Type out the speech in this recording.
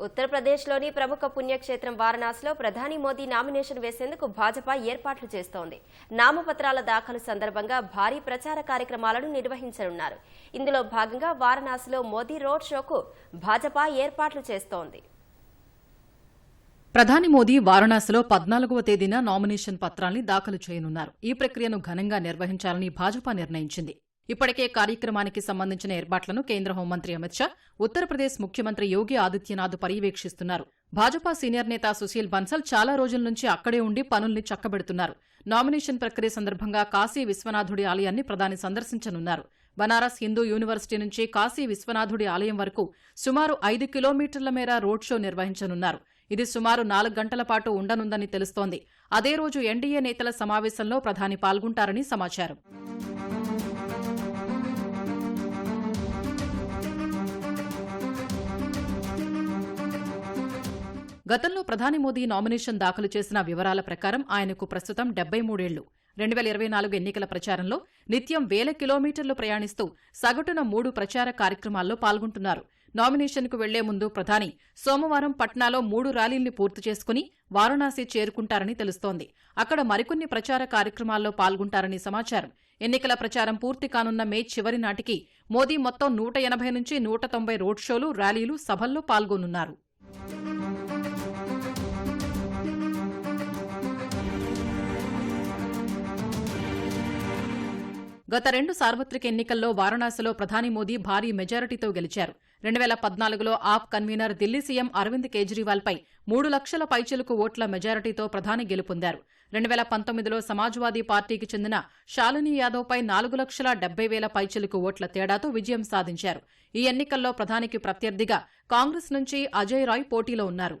ఉత్తరప్రదేశ్లోని ప్రముఖ పుణ్యక్షేత్రం వారణాసిలో ప్రధాని మోదీ నామినేషన్ వేసేందుకు భాజపా ఏర్పాట్లు చేస్తోంది. నామపత్రాల దాఖలు సందర్భంగా భారీ ప్రచార కార్యక్రమాలను నిర్వహించనున్నారు. ఇందులో భాగంగా వారణాసిలో మోదీ రోడ్ షోకు భాజపా ఏర్పాట్లు చేస్తోంది. ప్రధాని మోదీ వారణాసిలో పద్నాలుగవ తేదీన నామినేషన్ పత్రాల్ని దాఖలు చేయనున్నారు. ఈ ప్రక్రియను ఘనంగా నిర్వహించాలని భాజపా నిర్ణయించింది. ఇప్పటికే కార్యక్రమానికి సంబంధించిన ఏర్పాట్లను కేంద్ర హోంమంత్రి అమిత్ షా ఉత్తరప్రదేశ్ ముఖ్యమంత్రి యోగి ఆదిత్యనాథ్ పర్యవేక్షిస్తున్నారు. భాజపా సీనియర్ నేత సుశీల్ బన్సల్ చాలా రోజుల నుంచి అక్కడే ఉండి పనుల్ని చక్కబెడుతున్నారు. నామినేషన్ ప్రక్రియ సందర్భంగా కాశీ విశ్వనాథుడి ఆలయాన్ని ప్రధాని సందర్శించనున్నారు. బనారస్ హిందూ యూనివర్సిటీ నుంచి కాశీ విశ్వనాథుడి ఆలయం వరకు సుమారు ఐదు కిలోమీటర్ల మేర రోడ్ షో నిర్వహించనున్నారు. ఇది సుమారు నాలుగు గంటల పాటు ఉండనుందని తెలుస్తోంది. అదే రోజు ఎన్డీఏ నేతల సమావేశంలో ప్రధాని పాల్గొంటారని సమాచారం. గతంలో ప్రధాని మోదీ నామినేషన్ దాఖలు చేసిన వివరాల ప్రకారం ఆయనకు ప్రస్తుతం డెబ్బై మూడేళ్ళు. రెండు వేల ఇరవై నాలుగు ఎన్నికల ప్రచారంలో నిత్యం వేల కిలోమీటర్లు ప్రయాణిస్తూ సగటున మూడు ప్రచార కార్యక్రమాల్లో పాల్గొంటున్నారు. నామినేషన్కు వెళ్ళే ముందు ప్రధాని సోమవారం పట్నాలో మూడు ర్యాలీల్ని పూర్తి చేసుకుని వారణాసి చేరుకుంటారని తెలుస్తోంది. అక్కడ మరికొన్ని ప్రచార కార్యక్రమాల్లో పాల్గొంటారని సమాచారం. ఎన్నికల ప్రచారం పూర్తి కానున్న మే చివరి నాటికి మోదీ మొత్తం నూట ఎనభై నుంచి నూట తొంభై రోడ్ షోలు ర్యాలీలు సభల్లో పాల్గొనున్నారు. గత రెండు సార్వత్రిక ఎన్నికల్లో వారణాసిలో ప్రధాని మోదీ భారీ మెజారిటీతో గెలిచారు. రెండు వేల పద్నాలుగులో ఆప్ కన్వీనర్ ఢిల్లీ సీఎం అరవింద్ కేజ్రీవాల్పై మూడు లక్షల పైచిలుకు ఓట్ల మెజారిటీతో ప్రధాని గెలుపొందారు. రెండు వేల పంతొమ్మిదిలో సమాజ్వాదీ పార్టీకి చెందిన శాలిని యాదవ్పై నాలుగు లక్షల డెబ్బై వేల పైచిలుకు ఓట్ల తేడాతో విజయం సాధించారు. ఈ ఎన్నికల్లో ప్రధానికి ప్రత్యర్థిగా కాంగ్రెస్ నుంచి అజయ్ రాయ్ పోటీలో ఉన్నారు.